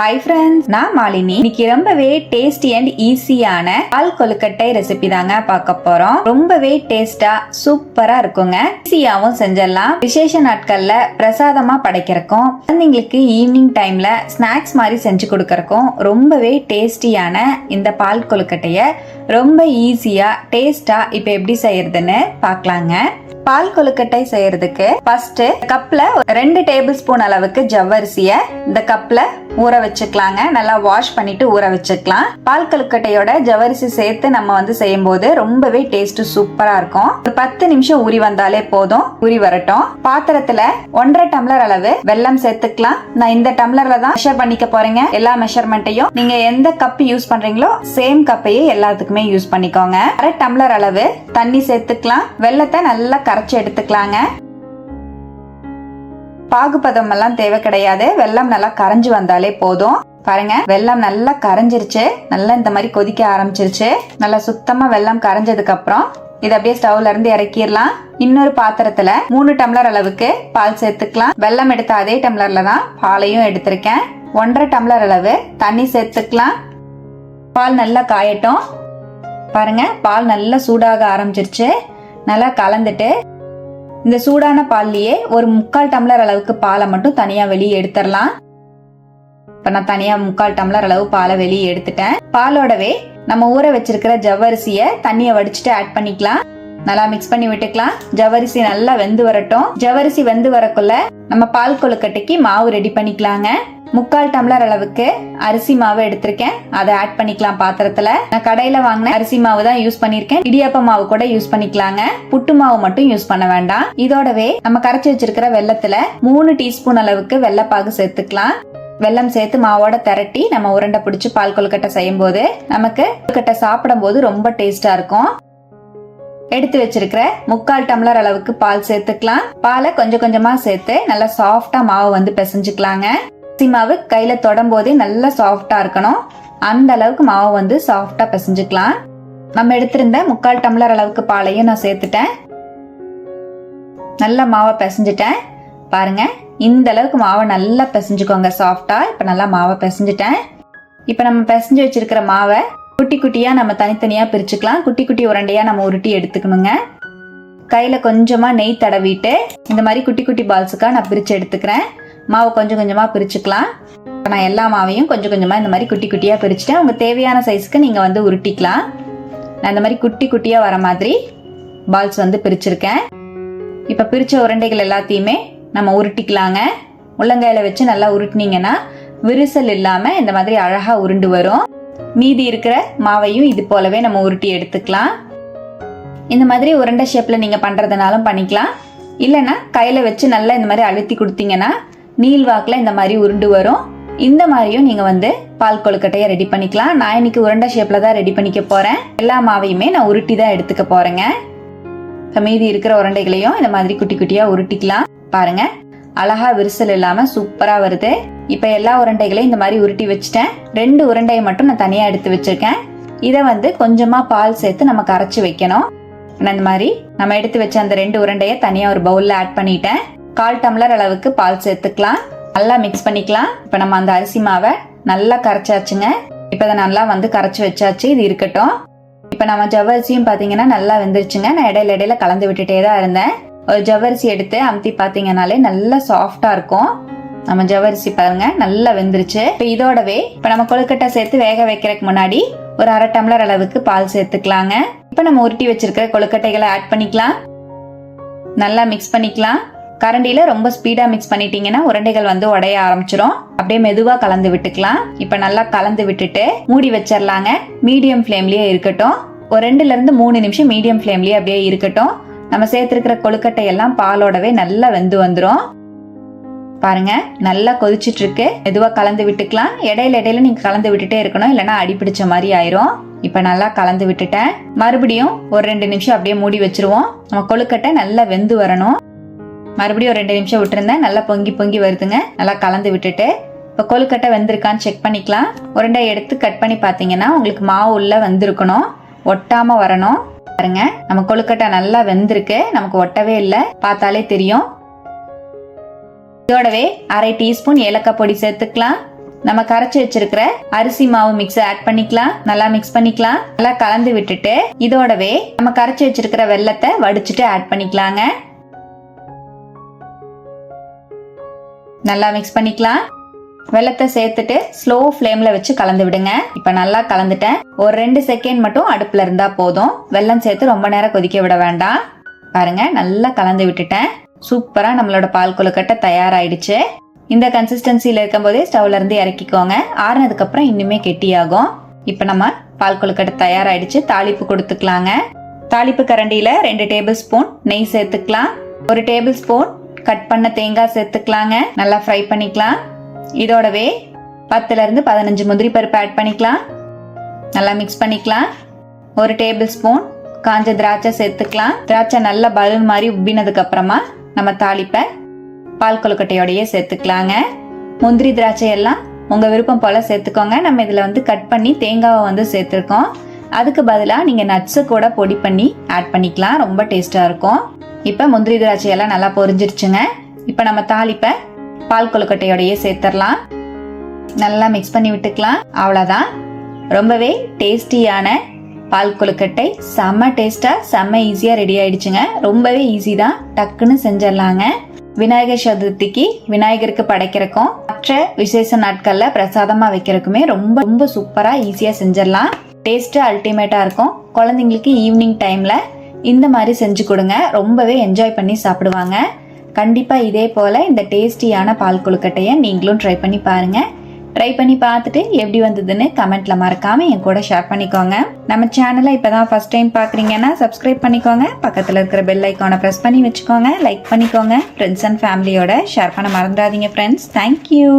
Hi friends நான் மாலினி. இன்னைக்கு ரொம்பவே டேஸ்டி அண்ட் ஈஸியான பால் கொழுக்கட்டை ரெசிபி தாங்க பார்க்க போறோம். ரொம்பவே டேஸ்டா சூப்பரா இருக்குங்க. ஈஸியாவும் செஞ்சிடலாம். விசேஷ நாட்கள்ல பிரசாதமா படைக்கிறக்கும் குழந்தைங்களுக்கு ஈவினிங் டைம்ல ஸ்நாக்ஸ் மாதிரி செஞ்சு கொடுக்கறக்கும் ரொம்பவே டேஸ்டியான இந்த பால் கொழுக்கட்டைய ரொம்ப ஈஸியா டேஸ்டா இப்போ எப்படி செய்யறதுன்னு பார்க்கலாங்க. பால் கொழுக்கட்டை செய்யறதுக்கு ஃபர்ஸ்ட் கப்ல ரெண்டு டேபிள் ஸ்பூன் அளவுக்கு ஜவ்வரிசிய இந்த கப்ல ஊற வச்சுக்கலாங்க. நல்லா வாஷ் பண்ணிட்டு ஊற வச்சுக்கலாம். பால் கொழுக்கட்டையோட ஜவரிசி சேர்த்து நம்ம வந்து செய்யும் போது ரொம்பவே டேஸ்ட் சூப்பரா இருக்கும். ஒரு பத்து நிமிஷம் ஊறி வந்தாலே போதும். ஊறி வரட்டும். பாத்திரத்துல ஒன்றரை டம்ளர் அளவு வெல்லம் சேர்த்துக்கலாம். நான் இந்த டம்ளர்ல தான் மெஷர் பண்ணிக்க போறேங்க. எல்லா மெஷர்மெண்ட்டையும் நீங்க எந்த கப் யூஸ் பண்றீங்களோ சேம் கப்பையே எல்லாத்துக்குமே யூஸ் பண்ணிக்கோங்க. அரை டம்ளர் அளவு தண்ணி சேர்த்துக்கலாம். வெள்ளத்தை நல்லா கரைச்சி எடுத்துக்கலாங்க. பாகுபதம் எல்லாம் தேவை கிடையாது. வெள்ளம் நல்லா கரைஞ்சு வந்தாலே போதும். பாருங்க வெள்ளம் நல்லா கரைஞ்சிருச்சு. நல்லா இந்த மாதிரி கொதிக்க ஆரம்பிச்சிருச்சு. நல்லா சுத்தமா வெள்ளம் கரைஞ்சதுக்கு அப்புறம் இதை அப்படியே ஸ்டவ்ல இருந்து இறக்கிடலாம். இன்னொரு பாத்திரத்துல மூணு டம்ளர் அளவுக்கு பால் சேர்த்துக்கலாம். வெள்ளம் எடுத்த அதே டம்ளர்ல தான் பாலையும் எடுத்திருக்கேன். ஒன்றரை டம்ளர் அளவு தண்ணி சேர்த்துக்கலாம். பால் நல்லா காயட்டும். பாருங்க பால் நல்லா சூடாக ஆரம்பிச்சிருச்சு. நல்லா கலந்துட்டு இந்த சூடான பால்லையே ஒரு முக்கால் டம்ளர் அளவுக்கு பாலை மட்டும் தனியா வெளியே எடுத்துடலாம். இப்ப நான் தனியா முக்கால் டம்ளர் அளவு பாலை வெளியே எடுத்துட்டேன். பாலோடவே நம்ம ஊற வச்சிருக்கிற ஜவ்வரிசிய தண்ணியை வடிச்சிட்டு ஆட் பண்ணிக்கலாம். நல்லா மிக்ஸ் பண்ணி விட்டுக்கலாம். ஜவ்வரிசி நல்லா வெந்து வரட்டும். ஜவ்வரிசி வெந்து வரக்குள்ள நம்ம பால் கொழுக்கட்டைக்கு மாவு ரெடி பண்ணிக்கலாங்க. முக்கால் டம்ளர் அளவுக்கு அரிசி மாவு எடுத்திருக்கேன். அதை ஆட் பண்ணிக்கலாம் பாத்திரத்துல. நான் கடையில வாங்கின அரிசி மாவு தான் யூஸ் பண்ணிருக்கேன் இடியாப்ப மாவு கூட யூஸ் பண்ணிக்கலாங்க. புட்டு மாவு மட்டும் யூஸ் பண்ண வேண்டாம். இதோடவே நம்ம கரைச்சி வச்சிருக்கிற வெள்ளத்துல மூணு டீஸ்பூன் அளவுக்கு வெள்ளப்பாகு சேர்த்துக்கலாம். வெல்லம் சேர்த்து மாவோட திரட்டி நம்ம உருண்டை பிடிச்சி பால் கொழுக்கட்டை செய்யும் போது நமக்கு கொழுக்கட்டை சாப்பிடும் போது ரொம்ப டேஸ்டா இருக்கும். எடுத்து வச்சிருக்கிற முக்கால் டம்ளர் அளவுக்கு பால் சேர்த்துக்கலாம். பாலை கொஞ்சம் கொஞ்சமா சேர்த்து நல்லா சாஃப்டா மாவு வந்து பிசைஞ்சுக்கலாங்க. அரிசி மாவு கையில தொடம்போதே நல்லா சாஃப்டா இருக்கணும். அந்த அளவுக்கு மாவு வந்து சாஃப்டா பிசைஞ்சுக்கலாம். நம்ம எடுத்திருந்த முக்கால் டம்ளர் அளவுக்கு பாலையும் நான் சேர்த்துட்டேன். நல்லா மாவை பிசைஞ்சிட்டேன். பாருங்க இந்த அளவுக்கு மாவை நல்லா பிசைஞ்சுக்கோங்க சாஃப்டா இப்போ நல்லா மாவை பிசைஞ்சிட்டேன். இப்போ நம்ம பிசைஞ்சு வச்சிருக்கிற மாவை குட்டி குட்டியாக நம்ம தனித்தனியாக பிரிச்சுக்கலாம். குட்டி குட்டி உரண்டையாக நம்ம உருட்டி எடுத்துக்கணுங்க. கையில் கொஞ்சமாக நெய் தடவிட்டு இந்த மாதிரி குட்டி குட்டி பால்ஸுக்காக நான் பிரித்து எடுத்துக்கிறேன். மாவை கொஞ்சம் கொஞ்சமாக பிரிச்சுக்கலாம். நான் எல்லா மாவையும் கொஞ்சம் கொஞ்சமாக இந்த மாதிரி குட்டி குட்டியாக பிரிச்சுட்டேன் உங்கள் தேவையான சைஸ்க்கு நீங்கள் வந்து உருட்டிக்கலாம். நான் இந்த மாதிரி குட்டி குட்டியாக வர மாதிரி பால்ஸ் வந்து பிரிச்சிருக்கேன். இப்போ பிரித்த உருண்டைகள் எல்லாத்தையுமே நம்ம உருட்டிக்கலாங்க. உள்ளங்கையில் வச்சு நல்லா உருட்டினீங்கன்னா விரிசல் இல்லாமல் இந்த மாதிரி அழகாக உருண்டு வரும். மீதி இருக்கிற மாவையும் இது போலவே நம்ம உருட்டி எடுத்துக்கலாம். இந்த மாதிரி உருண்டை ஷேப்பில் நீங்கள் பண்ணுறதுனாலும் பண்ணிக்கலாம். இல்லைன்னா கையில் வச்சு நல்லா இந்த மாதிரி அழுத்தி கொடுத்தீங்கன்னா நீள் வாக்கில் இந்த மாதிரி உருண்டு வரும். இந்த மாதிரியும் நீங்கள் வந்து பால் கொழுக்கட்டையை ரெடி பண்ணிக்கலாம். நான் இன்னைக்கு உருண்டை ஷேப்பில் தான் ரெடி பண்ணிக்க போகிறேன் எல்லா மாவையுமே நான் உருட்டி தான் எடுத்துக்க போகிறேங்க இப்போ மீதி இருக்கிற உருண்டைகளையும் இந்த மாதிரி குட்டி குட்டியாக உருட்டிக்கலாம். பாருங்க. அழகா விரிசல் இல்லாமல் சூப்பராக வருது. இப்போ எல்லா உருண்டைகளையும் இந்த மாதிரி உருட்டி வச்சுட்டேன். ரெண்டு உருண்டையை மட்டும் நான் தனியாக எடுத்து வச்சிருக்கேன். இதை வந்து கொஞ்சமாக பால் சேர்த்து நம்ம கரைச்சி வைக்கணும். நான் இந்த மாதிரி நம்ம எடுத்து வச்ச அந்த ரெண்டு உருண்டையை தனியாக ஒரு பவுலில் ஆட் பண்ணிட்டேன். கால் டம்ளர் அளவுக்கு பால் சேர்த்துக்கலாம். நல்லா மிக்ஸ் பண்ணிக்கலாம். இப்போ நம்ம அந்த அரிசி மாவை நல்லா கரைச்சாச்சுங்க. இப்போ அதை நல்லா வந்து கரைச்சி வச்சாச்சு. இது இருக்கட்டும். இப்போ நம்ம ஜவ்வரிசியும் பார்த்தீங்கன்னா நல்லா வெந்துருச்சுங்க. நான் இடையில இடையில கலந்து விட்டுட்டே தான் இருந்தேன். ஒரு ஜவ்வரிசி எடுத்து அமுத்தி பார்த்தீங்கனாலே நல்லா சாஃப்டாக இருக்கும். நம்ம ஜவ்வரிசி பாருங்க நல்லா வெந்துருச்சு. இப்போ இதோடவே இப்போ நம்ம கொழுக்கட்டை சேர்த்து வேக வைக்கிறதுக்கு முன்னாடி ஒரு அரை டம்ளர் அளவுக்கு பால் சேர்த்துக்கலாங்க. இப்போ நம்ம உருட்டி வச்சிருக்க கொழுக்கட்டைகளை ஆட் பண்ணிக்கலாம். நல்லா மிக்ஸ் பண்ணிக்கலாம். கரண்டியில ரொம்ப ஸ்பீடா மிக்ஸ் பண்ணிட்டீங்கன்னா உருண்டைகள் வந்து உடைய ஆரம்பிச்சிரும். அப்படியே மெதுவா கலந்து விட்டுக்கலாம். இப்ப நல்லா கலந்து விட்டுட்டு மூடி வச்சிடலாங்க மீடியம் ஃப்ளேம்லயே இருக்கட்டும். ஒரு ரெண்டுல இருந்து மூணு நிமிஷம் மீடியம் ஃப்ளேம்லயே அப்படியே இருக்கட்டும். நம்ம சேர்த்திருக்கிற கொழுக்கட்டை எல்லாம் பாலோடவே நல்லா வெந்து வந்துடும் பாருங்க நல்லா கொதிச்சுட்டு இருக்கு மெதுவா கலந்து விட்டுக்கலாம். இடையில இடையில நீங்க கலந்து விட்டுட்டே இருக்கணும். இல்லைன்னா அடி பிடிச்ச மாதிரி ஆயிரும். இப்ப நல்லா கலந்து விட்டுட்டேன். மறுபடியும் ஒரு ரெண்டு நிமிஷம் அப்படியே மூடி வச்சிருவோம். நம்ம கொழுக்கட்டை நல்லா வெந்து வரணும். மறுபடியும் ஒரு ரெண்டு நிமிஷம் விட்டுருந்தேன். நல்லா பொங்கி பொங்கி வருதுங்க. நல்லா கலந்து விட்டுட்டு இப்போ கொழுக்கட்டை வெந்திருக்கான்னு செக் பண்ணிக்கலாம். உருண்டை எடுத்து கட் பண்ணி பார்த்தீங்கன்னா உங்களுக்கு மாவு உள்ள வந்திருக்கணும். ஒட்டாமல் வரணும். பாருங்க நம்ம கொழுக்கட்டை நல்லா வெந்திருக்கு. நமக்கு ஒட்டவே இல்லை. பார்த்தாலே தெரியும். இதோடவே அரை டீஸ்பூன் ஏலக்காய் பொடி சேர்த்துக்கலாம். நம்ம கரைச்சி வச்சிருக்கிற அரிசி மாவு மிக்ஸ் ஆட் பண்ணிக்கலாம். நல்லா மிக்ஸ் பண்ணிக்கலாம். நல்லா கலந்து விட்டுட்டு இதோடவே நம்ம கரைச்சி வச்சிருக்கிற வெள்ளத்தை வடிச்சிட்டு ஆட் பண்ணிக்கலாங்க. நல்லா மிக்ஸ் பண்ணிக்கலாம். வெள்ளத்தை சேர்த்துட்டு ஸ்லோ ஃப்ளேம்ல வச்சு கலந்து விடுங்க. இப்ப நல்லா கலந்துட்டேன். ஒரு ரெண்டு செகண்ட் மட்டும் அடுப்புல இருந்தா போதும். வெல்லம் சேர்த்து ரொம்ப நேரம் கொதிக்க விட வேண்டாம். பாருங்க நல்லா கலந்து விட்டுட்டேன். சூப்பரா நம்மளோட பால் கொழுக்கட்டை தயாராயிடுச்சு. இந்த கன்சிஸ்டன்சில இருக்கும்போதே ஸ்டவ்ல இருந்து இறக்கிக்கோங்க. ஆறுனதுக்கு அப்புறம் இன்னுமே கெட்டியாகும். இப்ப நம்ம பால் கொழுக்கட்டை தயாராயிடுச்சு. தாளிப்பு கொடுத்துக்கலாங்க. தாளிப்பு கரண்டியில ரெண்டு டேபிள் ஸ்பூன் நெய் சேர்த்துக்கலாம். ஒரு டேபிள் ஸ்பூன் கட் பண்ண தேங்காய் சேர்த்துக்கலாங்க. நல்லா ஃப்ரை பண்ணிக்கலாம். இதோடவே பத்துல இருந்து பதினஞ்சு முந்திரி பருப்பு ஆட் பண்ணிக்கலாம். நல்லா மிக்ஸ் பண்ணிக்கலாம். ஒரு டேபிள் ஸ்பூன் காஞ்ச திராட்சை சேர்த்துக்கலாம். திராட்சை நல்லா பலூன் மாதிரி உப்பினதுக்கு அப்புறமா நம்ம தாளிப்பை பால் கொழுக்கட்டையோடையே சேர்த்துக்கலாங்க. முந்திரி திராட்சை எல்லாம் உங்க விருப்பம் போல சேர்த்துக்கோங்க. நம்ம இதுல வந்து கட் பண்ணி தேங்காவை வந்து சேர்த்துருக்கோம். அதுக்கு பதிலாக நீங்கள் நட்ஸு கூட பொடி பண்ணி ஆட் பண்ணிக்கலாம். ரொம்ப டேஸ்ட்டாக இருக்கும். இப்போ முந்திரி திராட்சையெல்லாம் நல்லா பொரிஞ்சிருச்சுங்க. இப்போ நம்ம தாளிப்பை பால் கொழுக்கட்டையோடையே சேர்த்துடலாம் நல்லா மிக்ஸ் பண்ணி விட்டுக்கலாம். அவ்வளோதான் ரொம்பவே டேஸ்டியான பால் கொழுக்கட்டை. செம்ம டேஸ்ட்டாக செம்ம ஈஸியாக ரெடி ஆயிடுச்சுங்க. ரொம்பவே ஈஸி தான். டக்குன்னு செஞ்சிடலாங்க விநாயகர் சதுர்த்திக்கு விநாயகருக்கு படைக்கிறக்கும் மற்ற விசேஷ நாட்களில் பிரசாதமாக வைக்கிறக்குமே ரொம்ப ரொம்ப சூப்பராக ஈஸியாக செஞ்சிடலாம் டேஸ்ட்டு அல்டிமேட்டாக இருக்கும். குழந்தைங்களுக்கு ஈவினிங் டைமில் இந்த மாதிரி செஞ்சு கொடுங்க. ரொம்பவே என்ஜாய் பண்ணி சாப்பிடுவாங்க. கண்டிப்பாக இதே போல் இந்த டேஸ்டியான பால் கொழுக்கட்டையை நீங்களும் ட்ரை பண்ணி பாருங்கள் ட்ரை பண்ணி பார்த்துட்டு எப்படி வந்ததுன்னு கமெண்ட்ல மறக்காம என் கூட ஷேர் பண்ணிக்கோங்க. நம்ம சேனலை இப்பதான் ஃபர்ஸ்ட் டைம் பாக்குறீங்கன்னா சப்ஸ்கிரைப் பண்ணிக்கோங்க. பக்கத்துல இருக்கிற பெல் ஐக்கானை ப்ரெஸ் பண்ணி வச்சுக்கோங்க. லைக் பண்ணிக்கோங்க. ஃப்ரெண்ட்ஸ் அண்ட் ஃபேமிலியோட ஷேர் பண்ண மறந்துடாதீங்க ஃப்ரெண்ட்ஸ் தேங்க்யூ